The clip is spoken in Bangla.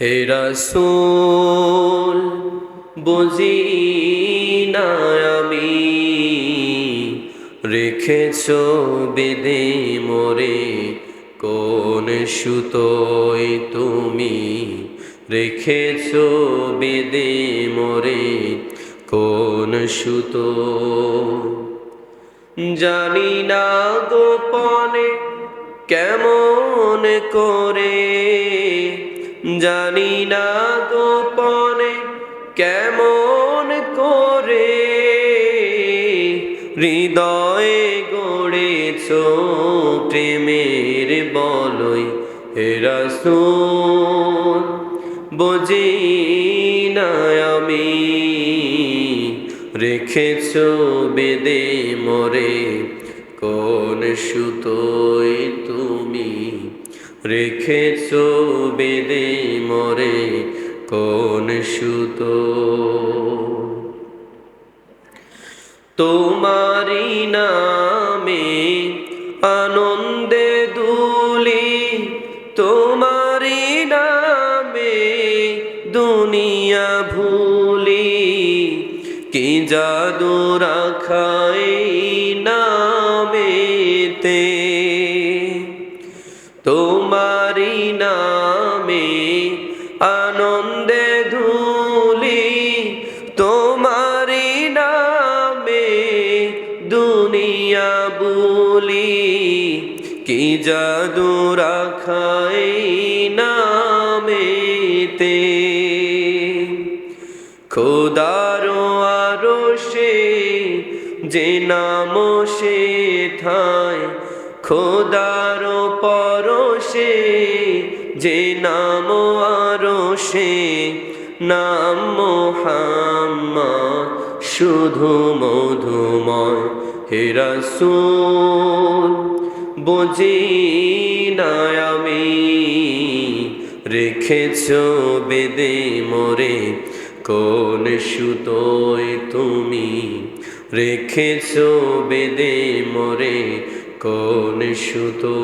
হে রাসূল, বুঝি না আমি। রেখেছ বেদে মোরে, কোন সুতোয় তুমি? রেখেছ বেদে মোরে, কোন সুতো? জানি না গোপনে কেমন করে জানি না গোপনে কেমন করে হৃদয়ে গড়েছ প্রেমের বলই হেরাসুন বুঝি আমি রেখেছ বেদে মরে কোন সুতোয় তুমি রেখেছ বেদে মরে কোন সুতো? তোমারি নামে আনন্দে দুলি তোমারি নামে দুনিয়া ভুলি। কি জাদু রাখাই নামেতে? তোমারি নামে আনন্দে ধুলি, তোমারি নামে দুনিয়া বলি। কি জাদু রাখাই নামেতে? খোদারো আরও সে যে নাম সে ঠায় খোদারো পরশে যে নাম আরও সে নাম মোহাম্মদ, শুধু মধুময় হেরাসুল বুঝি না আমি রেখেছ বেদে মোরে, কোন সুতোয় তুমি রেখেছ বেদে মোরে, কোন সুতো